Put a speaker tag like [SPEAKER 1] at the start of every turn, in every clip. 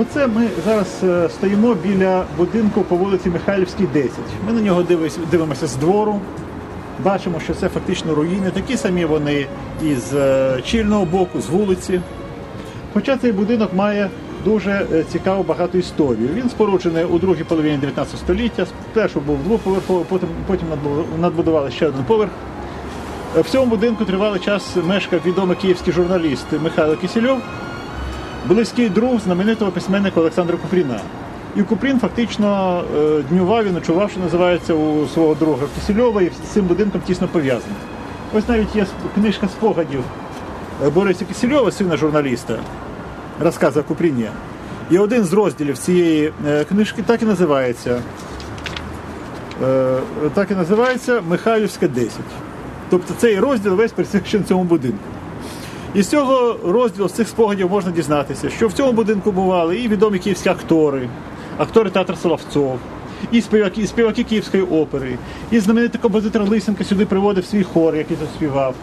[SPEAKER 1] Оце ми зараз е, стоїмо біля будинку по вулиці Михайлівській, 10. Ми на нього дивимося з двору. Бачимо, що це фактично руїни. Такі самі вони із е, чільного боку, з вулиці. Хоча цей будинок має дуже е, цікаву багату історію. Він споруджений у другій половині 19 століття. Спершу був двоповерховий, потім, потім надбудували ще один поверх. В цьому будинку тривалий час мешкав відомий київський журналіст Михайло Кисельов, близький друг знаменитого письменника Олександра Купріна. І Купрін фактично е, днював і ночував, що називається, у свого друга Кисельова, і з цим будинком тісно пов'язаний. Ось навіть є книжка спогадів е, Бориса Кисельова, сина журналіста, розкази о Купріні. І один з розділів цієї е, книжки так і називається. Так і називається Михайлівська 10. Тобто цей розділ весь присвячений цьому будинку. І з цього розділу, з цих спогадів можна дізнатися, що в цьому будинку бували і відомі київські актори, актори театру Соловцов, і співаки, і співаки Київської опери, і знаменитий композитор Лисенко сюди приводив свій хор, який тут співав.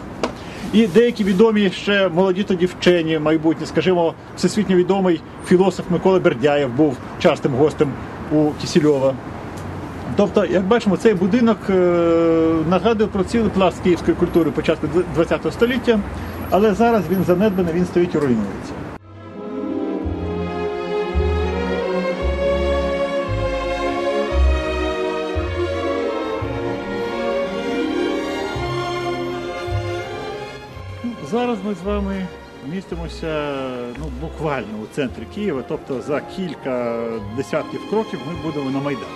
[SPEAKER 1] І деякі відомі ще молоді тоді вчені майбутні, скажімо, всесвітньо відомий філософ Микола Бердяєв був частим гостем у Кісільова. Тобто, як бачимо, цей будинок е, нагадує про цілий пласт київської культури початку ХХ століття, але зараз він занедбаний, він стоїть і руйнується. Ну, Зараз ми з вами містимося ну, буквально у центрі Києва, тобто за кілька десятків кроків ми будемо на Майдані.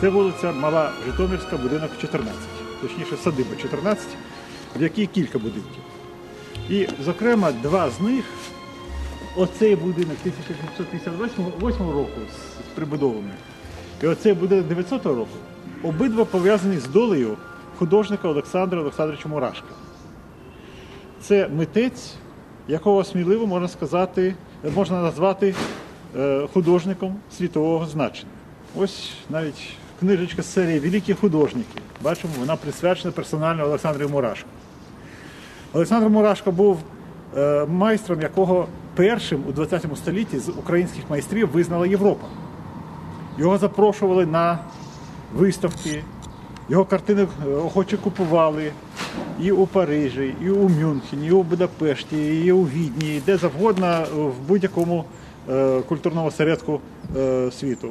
[SPEAKER 1] Це вулиця Мала Житомирська, будинок 14, точніше садиба 14, в якій кілька будинків. І, зокрема, два з них, оцей будинок 1958 року з, прибудовами, і оцей будинок 900 року, обидва пов'язані з долею художника Олександра Олександровича Мурашка. Це митець, якого сміливо можна сказати, можна назвати е, художником світового значення. Ось навіть книжечка з серії Великі художники. Бачимо, вона присвячена персонально Олександру Мурашку. Олександр Мурашко був е, майстром, якого першим у 20 столітті з українських майстрів визнала Європа. Його запрошували на виставки, його картини е, охоче купували і у Парижі, і у Мюнхені, і у Будапешті, і у Відні, і де завгодно е, в будь-якому культурному осередку е, світу.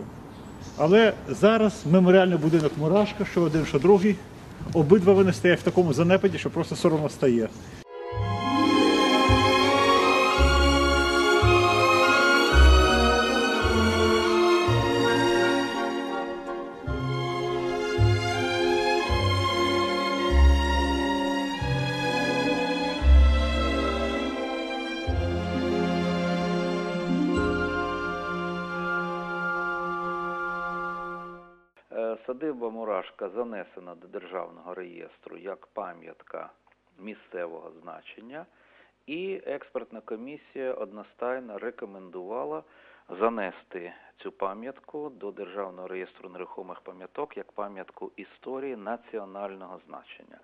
[SPEAKER 1] Але зараз меморіальний будинок Мурашка, що один, що другий, обидва вони стоять в такому занепаді, що просто соромно стає.
[SPEAKER 2] Садиба Мурашка занесена до державного реєстру як пам'ятка місцевого значення, і експертна комісія одностайно рекомендувала занести цю пам'ятку до державного реєстру нерухомих пам'яток як пам'ятку історії національного значення.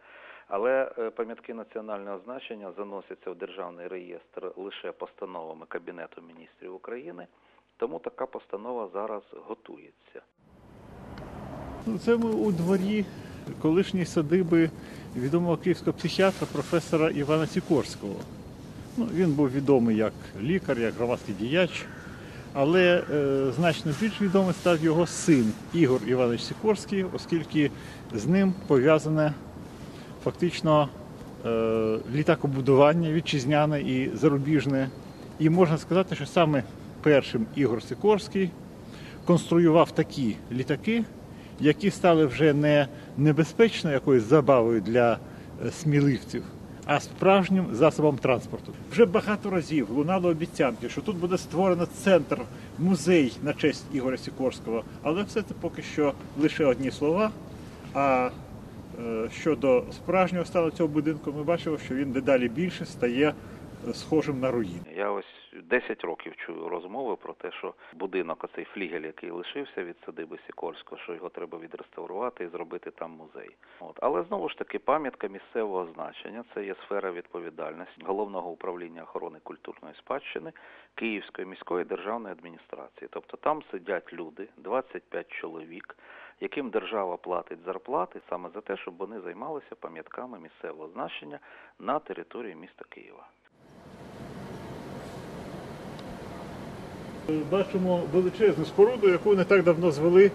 [SPEAKER 2] Але е, пам'ятки національного значення заносяться в державний реєстр лише постановами Кабінету міністрів України, тому така постанова зараз готується.
[SPEAKER 1] Ну, Це ми у дворі колишньої садиби відомого київського психіатра професора Івана Сікорського. Ну, він був відомий як лікар, як громадський діяч, але е, значно більш відомий став його син Ігор Іванович Сікорський, оскільки з ним пов'язане фактично е, літакобудування вітчизняне і зарубіжне. І можна сказати, що саме першим Ігор Сікорський конструював такі літаки, які стали вже не небезпечною якоюсь забавою для е, сміливців, а справжнім засобом транспорту. Вже багато разів лунало обіцянки, що тут буде створено центр, музей на честь Ігоря Сікорського, але все це поки що лише одні слова. А е, щодо справжнього стану цього будинку, ми бачимо, що він дедалі більше стає схожим на руїни.
[SPEAKER 2] Я ось 10 років чую розмови про те, що будинок, оцей флігель, який лишився від садиби Сікорського, що його треба відреставрувати і зробити там музей. От. Але знову ж таки пам'ятка місцевого значення це є сфера відповідальності головного управління охорони культурної спадщини Київської міської державної адміністрації. Тобто там сидять люди, 25 чоловік, яким держава платить зарплати саме за те, щоб вони займалися пам'ятками місцевого значення на території міста Києва.
[SPEAKER 1] Бачимо величезну споруду, яку не так давно звели.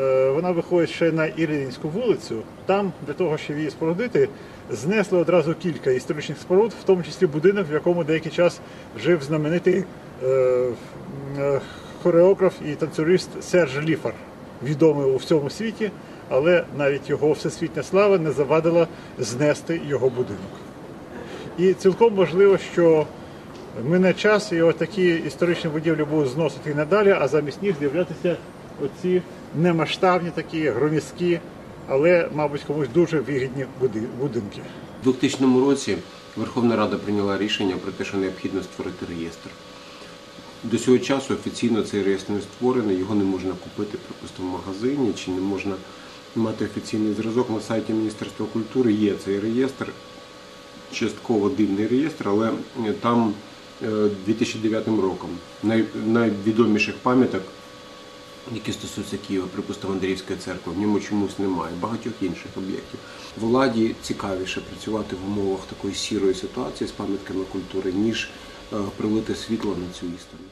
[SPEAKER 1] Е, Вона виходить ще на Іринську вулицю. Там, для того, щоб її спорудити, знесли одразу кілька історичних споруд, в тому числі будинок, в якому деякий час жив знаменитий е, е, хореограф і танцюрист Серж Ліфар, відомий у всьому світі, але навіть його всесвітня слава не завадила знести його будинок. І цілком можливо, що мине час і отакі історичні будівлі будуть зносити і надалі, а замість них з'являтися оці немасштабні такі громіздкі, але, мабуть, комусь дуже вигідні будинки.
[SPEAKER 3] У 2000 році Верховна Рада прийняла рішення про те, що необхідно створити реєстр. До цього часу офіційно цей реєстр не створений, його не можна купити, припустимо, в магазині, чи не можна мати офіційний зразок на сайті Міністерства культури. Є цей реєстр, частково дивний реєстр, але е, там 2009 роком най- найвідоміших пам'яток, які стосуються Києва, припустимо, Андріївської церкви, в ньому чомусь немає, багатьох інших об'єктів. Владі цікавіше працювати в умовах такої сірої ситуації з пам'ятками культури, ніж е, пролити світло на цю істину.